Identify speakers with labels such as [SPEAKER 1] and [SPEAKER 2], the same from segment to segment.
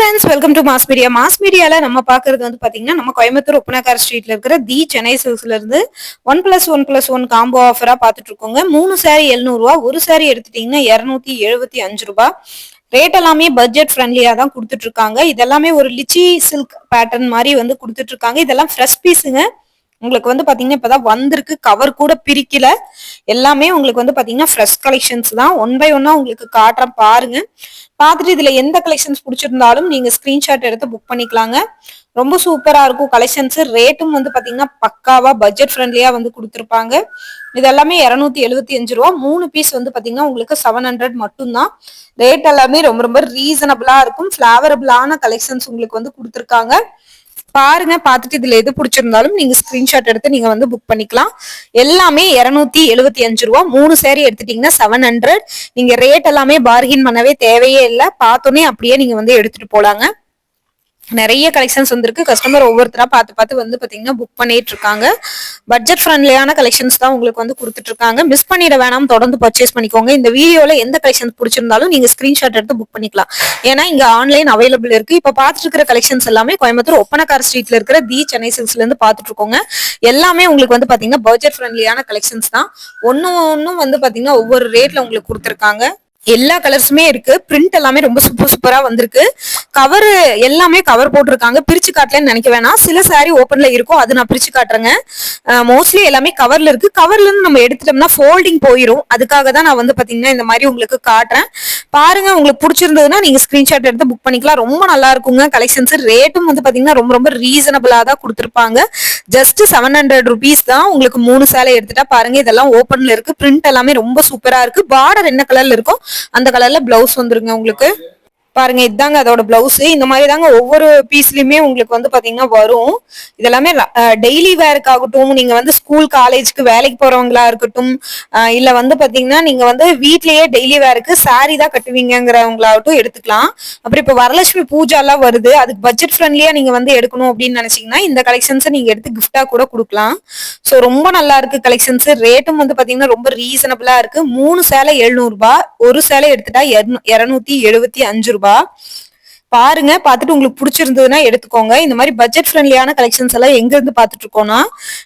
[SPEAKER 1] Friends welcome to mass media mass மீடியால நம்ம பாக்குறது வந்து பாத்தீங்கன்னா நம்ம கோயம்புத்தூர் ஒப்பனக்கார் ஸ்ட்ரீட்ல இருக்கிற தி சென்னை சில்க்ஸ்ல இருந்து one plus one plus one combo ஆஃபரா பாத்துட்டு இருக்கோங்க. மூணு சாரி எழுநூறு ரூபா ஒரு சாரி எடுத்துட்டீங்கன்னா இருநூத்தி எழுபத்தி அஞ்சு ரூபாய் ரேட் எல்லாமே பட்ஜெட் ஃப்ரெண்ட்லியா தான் கொடுத்துட்டு இருக்காங்க. இதெல்லாமே ஒரு லிச்சி சில்க் பேட்டர்ன் மாதிரி வந்து கொடுத்துட்டு இருக்காங்க. இதெல்லாம் ஃப்ரெஷ் பீஸுங்க உங்களுக்கு வந்து பாத்தீங்கன்னா இப்பதான் வந்திருக்கு. கவர் கூட பிரிக்கல. எல்லாமே உங்களுக்கு வந்து பாத்தீங்கன்னா ஃப்ரெஷ் கலெக்ஷன்ஸ் தான். ஒன் பை ஒன்னா உங்களுக்கு காட்டுறேன் பாருங்க. பார்த்துட்டு இதுல எந்த கலெக்ஷன்ஸ் பிடிச்சிருந்தாலும் நீங்க ஸ்கிரீன்ஷாட் எடுத்து புக் பண்ணிக்கலாங்க. ரொம்ப சூப்பரா இருக்கும் கலெக்ஷன்ஸ் ரேட்டும் வந்து பாத்தீங்கன்னா பக்காவா பட்ஜெட் ஃப்ரெண்ட்லியா வந்து கொடுத்துருப்பாங்க. இது எல்லாமே இரநூத்தி எழுபத்தி அஞ்சு ரூபா. மூணு பீஸ் வந்து பாத்தீங்கன்னா உங்களுக்கு செவன் ஹண்ட்ரட் மட்டும்தான். ரேட் எல்லாமே ரொம்ப ரொம்ப ரீசனபிளா இருக்கும். ஃபிளாவரபிளான கலெக்ஷன்ஸ் உங்களுக்கு வந்து கொடுத்துருக்காங்க. பாருங்க பார்த்துட்டு இதுல எது பிடிச்சிருந்தாலும் நீங்க ஸ்கிரீன்ஷாட் எடுத்து நீங்க வந்து புக் பண்ணிக்கலாம். எல்லாமே இருநூத்தி எழுபத்தி அஞ்சு ரூபா. மூணு சேரீ எடுத்துட்டீங்கன்னா செவன் ஹண்ட்ரட் நீங்க ரேட் எல்லாமே பார்கின் பண்ணவே தேவையே இல்லை. பார்த்தோன்னே அப்படியே நீங்க வந்து எடுத்துட்டு போலாங்க. நிறைய கலெக்ஷன்ஸ் வந்திருக்கு. கஸ்டமர் ஒவ்வொருத்தரா பார்த்து பார்த்து வந்து பார்த்தீங்கன்னா புக் பண்ணிட்டு இருக்காங்க பட்ஜெட் ஃப்ரெண்ட்லியான கலெக்ஷன்ஸ் தான் உங்களுக்கு வந்து கொடுத்துட்டு இருக்காங்க மிஸ் பண்ணிட வேணாம் தொடர்ந்து பர்ச்சேஸ் பண்ணிக்கோங்க. இந்த வீடியோல எந்த கலெக்ஷன்ஸ் பிடிச்சிருந்தாலும் நீங்க ஸ்கிரீன்ஷாட் எடுத்து புக் பண்ணிக்கலாம். ஏன்னா இங்க ஆன்லைன் அவைலபிள் இருக்கு. இப்போ பார்த்துட்டு இருக்கிற கலெக்ஷன்ஸ் எல்லாமே கோயம்புத்தூர் ஒப்பனக்கார் ஸ்ட்ரீட்ல இருக்கிற தி சென்னை சில்ஸ்ல இருந்து பார்த்துட்டு இருக்கோங்க எல்லாமே உங்களுக்கு வந்து பாத்தீங்கன்னா பட்ஜெட் ஃப்ரெண்ட்லியான கலெக்ஷன்ஸ் தான். ஒன்னும் ஒன்னும் வந்து பாத்தீங்கன்னா ஒவ்வொரு ரேட்ல உங்களுக்கு கொடுத்துருக்காங்க. எல்லா கலர்ஸுமே இருக்கு. பிரிண்ட் எல்லாமே ரொம்ப சூப்பர் சூப்பரா வந்திருக்கு. கவர் எல்லாமே கவர் போட்டிருக்காங்க. பிரிச்சு காட்டலன்னு நினைக்க வேணாம். சில சாரி ஓப்பன்ல இருக்கும் அது நான் பிரிச்சு காட்டுறேங்க. மோஸ்ட்லி எல்லாமே கவர்ல இருக்கு. கவர்ல இருந்து நம்ம எடுத்துட்டோம்னா ஃபோல்டிங் போயிடும் அதுக்காக தான் நான் வந்து பாத்தீங்கன்னா இந்த மாதிரி உங்களுக்கு காட்டுறேன். பாருங்க உங்களுக்கு பிடிச்சிருந்ததுன்னா நீங்க ஸ்கிரீன்ஷாட் எடுத்து புக் பண்ணிக்கலாம். ரொம்ப நல்லா இருக்குங்க. கலெக்ஷன்ஸ் ரேட்டும் வந்து பாத்தீங்கன்னா ரொம்ப ரொம்ப ரீசனபிளா தான் கொடுத்துருப்பாங்க. ஜஸ்ட் செவன் ஹண்ட்ரட் ருபீஸ் தான் உங்களுக்கு மூணு சேலை எடுத்துட்டா பாருங்க. இதெல்லாம் ஓப்பன்ல இருக்கு. பிரிண்ட் எல்லாமே ரொம்ப சூப்பரா இருக்கு. பார்டர் என்ன கலர்ல இருக்கும் அந்த கலர்ல பிளவுஸ் வந்துருங்க உங்களுக்கு. பாருங்க இதுதாங்க அதோட பிளவுஸ் இந்த மாதிரி தாங்க ஒவ்வொரு பீஸ்லயுமே உங்களுக்கு வந்து பாத்தீங்கன்னா வரும். இதெல்லாமே டெய்லி வேருக்காகட்டும் நீங்க வந்து ஸ்கூல் காலேஜ்க்கு வேலைக்கு போறவங்களா இருக்கட்டும் இல்ல வந்து பாத்தீங்கன்னா நீங்க வந்து வீட்லயே டெய்லி வேருக்கு சாரி தான் கட்டுவீங்கிறவங்களாகட்டும் எடுத்துக்கலாம். அப்புறம் இப்ப வரலட்சுமி பூஜா எல்லாம் வருது. அதுக்கு பட்ஜெட் ஃப்ரெண்ட்லியா நீங்க வந்து எடுக்கணும் அப்படின்னு நினைச்சீங்கன்னா இந்த கலெக்ஷன்ஸை நீங்க எடுத்து கிஃப்டா கூட கொடுக்கலாம். சோ ரொம்ப நல்லா இருக்கு கலெக்ஷன்ஸ் ரேட்டும் வந்து பாத்தீங்கன்னா ரொம்ப ரீசனபிளா இருக்கு. மூணு சேலை எழுநூறு ரூபாய் ஒரு சேலை எடுத்துட்டா இருநூத்தி எழுபத்தி அஞ்சு ரூபாய் பாருங்க பார்த்துட்டு உங்களுக்கு பிடிச்சிருந்ததுன்னா எடுத்துக்கோங்க. இந்த மாதிரி பட்ஜெட் ஃப்ரெண்ட்லியான கலெக்ஷன்ஸ் எல்லாம் எங்க இருந்து பாத்துட்டு இருக்கோம்னா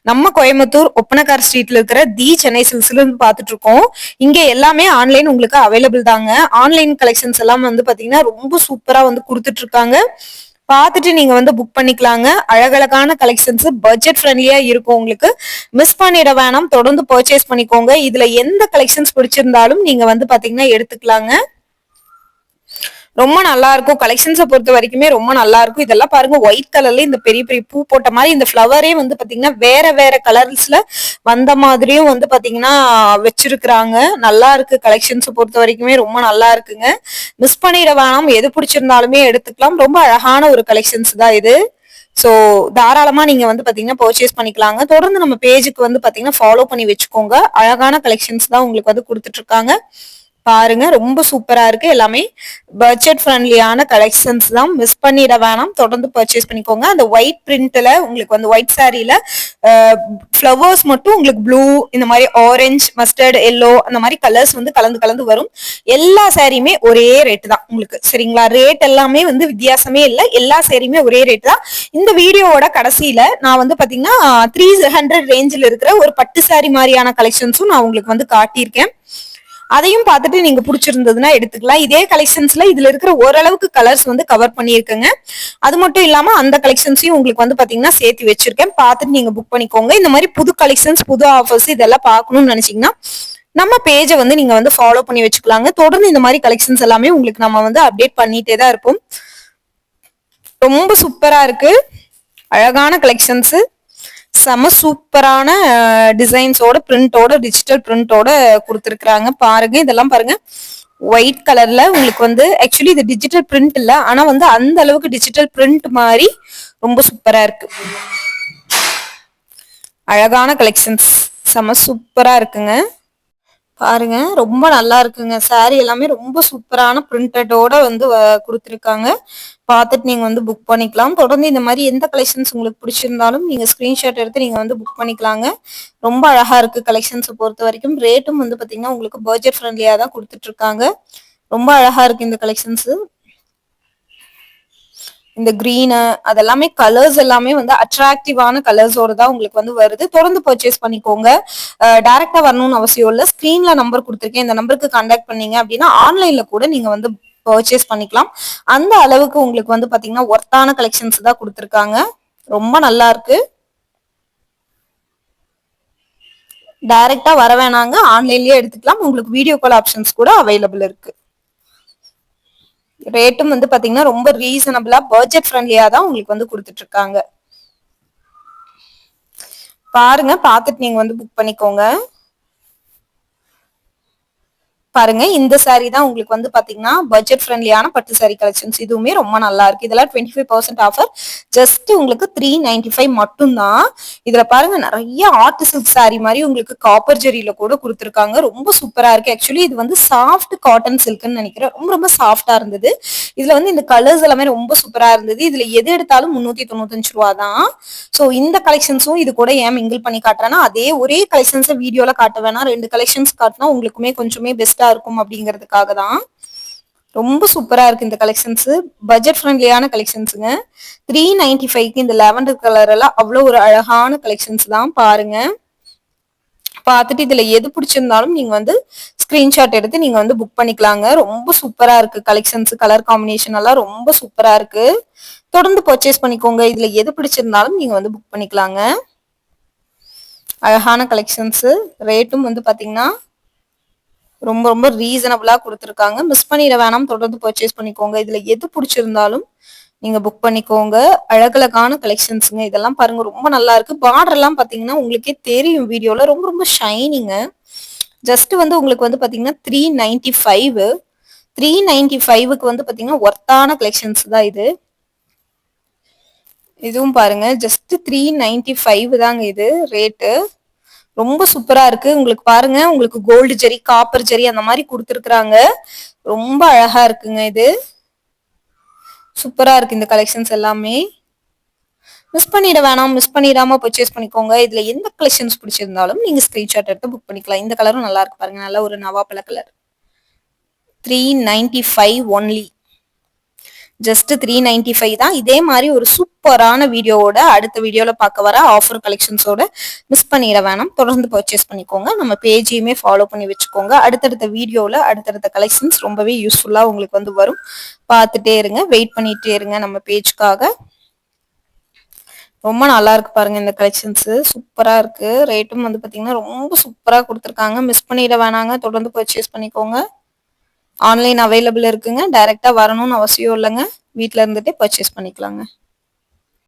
[SPEAKER 1] நம்ம கோயம்புத்தூர் ஒப்பனக்கார் ஸ்ட்ரீட்ல இருக்கிற தி சென்னை சில்ஸ்ல இருந்து பாத்துட்டு இருக்கோம். இங்க எல்லாமே ஆன்லைன் உங்களுக்கு அவைலபிள் தாங்க. ஆன்லைன் கலெக்ஷன்ஸ் எல்லாம் வந்து பாத்தீங்கன்னா ரொம்ப சூப்பரா வந்து கொடுத்துட்டு இருக்காங்க. பார்த்துட்டு நீங்க வந்து புக் பண்ணிக்கலாங்க. அழகழகான கலெக்ஷன்ஸ் பட்ஜெட் ஃப்ரெண்ட்லியா இருக்கும் உங்களுக்கு. மிஸ் பண்ணிட வேணாம். தொடர்ந்து பர்ச்சேஸ் பண்ணிக்கோங்க. இதுல எந்த கலெக்ஷன்ஸ் பிடிச்சிருந்தாலும் நீங்க வந்து பாத்தீங்கன்னா எடுத்துக்கலாங்க. ரொம்ப நல்லா இருக்கும். கலெக்ஷன்ஸை பொறுத்த வரைக்குமே ரொம்ப நல்லா இருக்கும். இதெல்லாம் பாருங்க ஒயிட் கலர்ல இந்த பெரிய பெரிய பூ போட்ட மாதிரி இந்த ஃப்ளவரே வந்து பாத்தீங்கன்னா வேற வேற கலர்ஸ்ல வந்த மாதிரியும் வந்து பாத்தீங்கன்னா வச்சிருக்கிறாங்க. நல்லா இருக்கு. கலெக்ஷன்ஸை பொறுத்த வரைக்குமே ரொம்ப நல்லா இருக்குங்க. மிஸ் பண்ணிட வேணாம். எது பிடிச்சிருந்தாலுமே எடுத்துக்கலாம். ரொம்ப அழகான ஒரு கலெக்ஷன்ஸ் தான் இது. ஸோ தாராளமா நீங்க வந்து பாத்தீங்கன்னா பர்ச்சேஸ் பண்ணிக்கலாங்க. தொடர்ந்து நம்ம பேஜுக்கு வந்து பாத்தீங்கன்னா ஃபாலோ பண்ணி வச்சுக்கோங்க. அழகான கலெக்ஷன்ஸ் தான் உங்களுக்கு வந்து கொடுத்துட்டு இருக்காங்க. பாருங்க ரொம்ப சூப்பரா இருக்கு. எல்லாமே பட்ஜெட் ஃப்ரெண்ட்லியான கலெக்ஷன்ஸ் தான். மிஸ் பண்ணிட வேணாம். தொடர்ந்து பர்ச்சேஸ் பண்ணிக்கோங்க. அந்த ஒயிட் பிரிண்ட்ல உங்களுக்கு வந்து ஒயிட் சாரியில ஃப்ளவர்ஸ் மட்டும் உங்களுக்கு ப்ளூ இந்த மாதிரி ஆரஞ்சு மஸ்டர்ட் எல்லோ அந்த மாதிரி கலர்ஸ் வந்து கலந்து கலந்து வரும். எல்லா சாரியுமே ஒரே ரேட்டு தான் உங்களுக்கு. சரிங்களா? ரேட் எல்லாமே வந்து வித்தியாசமே இல்லை. எல்லா சாரியுமே ஒரே ரேட் தான். இந்த வீடியோவோட கடைசியில நான் வந்து பாத்தீங்கன்னா த்ரீ ஹண்ட்ரட் ரேஞ்சில் இருக்கிற ஒரு பட்டு சாரி மாதிரியான கலெக்ஷன்ஸும் நான் உங்களுக்கு வந்து காட்டியிருக்கேன். அதையும் பார்த்துட்டு நீங்க பிடிச்சிருந்ததுன்னா எடுத்துக்கலாம். இதே கலெக்ஷன்ஸ்ல இதுல இருக்கிற ஓரளவுக்கு கலர்ஸ் வந்து கவர் பண்ணியிருக்கேங்க. அது மட்டும் இல்லாம அந்த கலெக்ஷன்ஸையும் உங்களுக்கு வந்து பாத்தீங்கன்னா சேர்த்து வச்சிருக்கேன். பார்த்துட்டு நீங்க புக் பண்ணிக்கோங்க. இந்த மாதிரி புது கலெக்ஷன்ஸ் புது ஆஃபர்ஸ் இதெல்லாம் பார்க்கணும்னு நினைச்சீங்கன்னா நம்ம பேஜை வந்து நீங்க வந்து ஃபாலோ பண்ணி வச்சுக்கலாங்க. தொடர்ந்து இந்த மாதிரி கலெக்ஷன்ஸ் எல்லாமே உங்களுக்கு நம்ம வந்து அப்டேட் பண்ணிட்டே தான் இருப்போம். ரொம்ப சூப்பரா இருக்கு. அழகான கலெக்ஷன்ஸ் செம சூப்பரான டிசைன்ஸோட பிரிண்டோட டிஜிட்டல் பிரிண்டோட கொடுத்துருக்குறாங்க. பாருங்க இதெல்லாம் பாருங்க. ஒயிட் கலர்ல உங்களுக்கு வந்து ஆக்சுவலி இது டிஜிட்டல் பிரிண்ட் இல்ல. ஆனா வந்து அந்த அளவுக்கு டிஜிட்டல் பிரிண்ட் மாதிரி ரொம்ப சூப்பரா இருக்கு. அழகான கலெக்ஷன்ஸ் செம சூப்பரா இருக்குங்க. பாருங்க ரொம்ப நல்லா இருக்குங்க. சாரி எல்லாமே ரொம்ப சூப்பரான பிரிண்டடோட வந்து கொடுத்துருக்காங்க. பார்த்துட்டு நீங்கள் வந்து புக் பண்ணிக்கலாம். தொடர்ந்து இந்த மாதிரி எந்த கலெக்ஷன்ஸ் உங்களுக்கு பிடிச்சிருந்தாலும் நீங்கள் ஸ்க்ரீன்ஷாட் எடுத்து நீங்கள் வந்து புக் பண்ணிக்கலாங்க. ரொம்ப அழகாக இருக்குது கலெக்ஷன்ஸை பொறுத்த வரைக்கும். ரேட்டும் வந்து பார்த்தீங்கன்னா உங்களுக்கு பட்ஜெட் ஃப்ரெண்ட்லியாக தான் கொடுத்துட்ருக்காங்க ரொம்ப அழகாக இருக்குது இந்த கலெக்ஷன்ஸு இந்த க்ரீனு அதெல்லாமே கலர்ஸ் எல்லாமே வந்து அட்ராக்டிவான கலர்ஸோட தான் உங்களுக்கு வந்து வருது. தொடர்ந்து பர்ச்சேஸ் பண்ணிக்கோங்க. டைரக்டா வரணும்னு அவசியம் இல்லை. ஸ்க்ரீன்ல நம்பர் கொடுத்துருக்கேன். இந்த நம்பருக்கு கான்டாக்ட் பண்ணீங்க அப்படின்னா ஆன்லைன்ல கூட நீங்க வந்து பர்ச்சேஸ் பண்ணிக்கலாம். அந்த அளவுக்கு உங்களுக்கு வந்து பாத்தீங்கன்னா ஒர்த்தான கலெக்ஷன்ஸ் தான் கொடுத்துருக்காங்க. ரொம்ப நல்லா இருக்கு. டைரக்டா வர வேணாங்க. ஆன்லைன்லயே எடுத்துக்கலாம். உங்களுக்கு வீடியோ கால் ஆப்ஷன்ஸ் கூட அவைலபிள் இருக்கு. ரேட்டும் வந்து பாத்தீங்கன்னா ரொம்ப ரீசனபிளா பட்ஜெட் ஃப்ரெண்ட்லியா தான் உங்களுக்கு வந்து கொடுத்துட்டு இருக்காங்க. பாருங்க பார்த்துட்டு நீங்க வந்து புக் பண்ணிக்கோங்க. பாருங்க இந்த சாரீ தான் உங்களுக்கு வந்து பாத்தீங்கன்னா பட்ஜெட் ஃப்ரெண்ட்லியான பட்டு சாரீ கலெக்ஷன்ஸ் இதுவுமே ரொம்ப நல்லா இருக்கு. இதெல்லாம் twenty five percent offer just உங்களுக்கு த்ரீ நைன்டி ஃபைவ் மட்டும்தான். இதுல பாருங்க நிறைய ஆர்ட் சில்க் சாரி மாதிரி உங்களுக்கு காப்பர் ஜெரியில கூட கொடுத்துருக்காங்க. ரொம்ப சூப்பரா இருக்கு. ஆக்சுவலி இது வந்து சாஃப்ட் காட்டன் சில்க்னு நினைக்கிறேன். ரொம்ப ரொம்ப சாஃப்டா இருந்தது. இதுல வந்து இந்த கலர்ஸ் எல்லாமே ரொம்ப சூப்பரா இருந்தது. இதுல எது எடுத்தாலும் முன்னூத்தி தொண்ணூத்தஞ்சு ரூபா தான் ஸோ இந்த கலெக்ஷன்ஸும் இது கூட ஏன் மிங்கிள் பண்ணி காட்டுறேன்னா அதே ஒரே கலெக்ஷன்ஸை வீடியோல காட்ட வேணாம். ரெண்டு கலெக்ஷன்ஸ் காட்டினா உங்களுக்குமே கொஞ்சமே பெஸ்டா இருக்கும் அப்படிங்கிறதுக்காக தான் ரொம்ப சூப்பராக இருக்குது இந்த கலெக்ஷன்ஸு பட்ஜெட் ஃப்ரெண்ட்லியான கலெக்ஷன்ஸுங்க த்ரீ நைன்டி ஃபைவ்க்கு இந்த லெவன்டர் கலர் எல்லாம் அவ்வளோ ஒரு அழகான கலெக்ஷன்ஸ் தான் பாருங்க. பார்த்துட்டு இதில் எது பிடிச்சிருந்தாலும் நீங்கள் வந்து ஸ்க்ரீன்ஷாட் எடுத்து நீங்கள் வந்து புக் பண்ணிக்கலாங்க. ரொம்ப சூப்பராக இருக்குது கலெக்ஷன்ஸ் கலர் காம்பினேஷன் எல்லாம் ரொம்ப சூப்பராக இருக்குது தொடர்ந்து பர்ச்சேஸ் பண்ணிக்கோங்க. இதில் எது பிடிச்சிருந்தாலும் நீங்கள் வந்து புக் பண்ணிக்கலாங்க. அழகான கலெக்ஷன்ஸு ரேட்டும் வந்து பார்த்தீங்கன்னா ரொம்ப ரொம்ப ரீசனபிளாக கொடுத்துருக்காங்க. மிஸ் பண்ணிட வேணாம். தொடர்ந்து பர்ச்சேஸ் பண்ணிக்கோங்க. இதில் எது பிடிச்சிருந்தாலும் நீங்க புக் பண்ணிக்கோங்க. அழகழகான கலெக்ஷன்ஸுங்க இதெல்லாம் பாருங்க. ரொம்ப நல்லா இருக்கு. பார்டர் எல்லாம் பாத்தீங்கன்னா உங்களுக்கே தெரியும் வீடியோல. ரொம்ப ரொம்ப ஷைனிங்க ஜஸ்ட் வந்து உங்களுக்கு வந்து பாத்தீங்கன்னா three ninety five three ninety ஃபைவுக்கு வந்து பாத்தீங்கன்னா ஒர்த்தான கலெக்ஷன்ஸ் தான் இது. இதுவும் பாருங்க. ஜஸ்ட் த்ரீ நைன்டி ஃபைவ் தாங்க இது. ரேட்டு ரொம்ப சூப்பரா இருக்கு. உங்களுக்கு பாருங்க. உங்களுக்கு கோல்டு ஜெரி காப்பர் ஜெரி அந்த மாதிரி கொடுத்துருக்குறாங்க. ரொம்ப அழகா இருக்குங்க இது. சூப்பரா இருக்கு இந்த கலெக்ஷன்ஸ் எல்லாமே. மிஸ் பண்ணிட வேணாம். மிஸ் பண்ணிடாம பர்ச்சேஸ் பண்ணிக்கோங்க. இதுல எந்த கலெக்ஷன்ஸ் பிடிச்சிருந்தாலும் நீங்க ஸ்கிரீன்ஷாட் எடுத்து புக் பண்ணிக்கலாம். இந்த கலரும் நல்லா இருக்கு பாருங்க. நல்ல ஒரு நவாப்பழ colour three ninety five only just three ninety five தான். இதே மாதிரி ஒரு சூப்பரான வீடியோவோட அடுத்த வீடியோல பார்க்க வர ஆஃபர் கலெக்ஷன்ஸோட மிஸ் பண்ணிட வேணாம். தொடர்ந்து பர்ச்சேஸ் பண்ணிக்கோங்க. நம்ம பேஜையுமே ஃபாலோ பண்ணி வச்சுக்கோங்க. அடுத்தடுத்த வீடியோவில் அடுத்தடுத்த கலெக்ஷன்ஸ் ரொம்பவே யூஸ்ஃபுல்லாக உங்களுக்கு வந்து வரும். பார்த்துட்டே இருங்க. வெயிட் பண்ணிட்டே இருங்க நம்ம பேஜ்க்காக ரொம்ப நல்லா இருக்கு பாருங்க இந்த கலெக்ஷன்ஸ் சூப்பரா இருக்கு. ரேட்டும் வந்து பாத்தீங்கன்னா ரொம்ப சூப்பரா கொடுத்துருக்காங்க. மிஸ் பண்ணிட வேணாங்க. தொடர்ந்து பர்ச்சேஸ் பண்ணிக்கோங்க. ஆன்லைன் அவைலபிள் இருக்குங்க. டைரெக்டாக வரணும்னு அவசியம் இல்லைங்க. வீட்டில் இருந்துகிட்டே பர்ச்சேஸ் பண்ணிக்கலாங்க.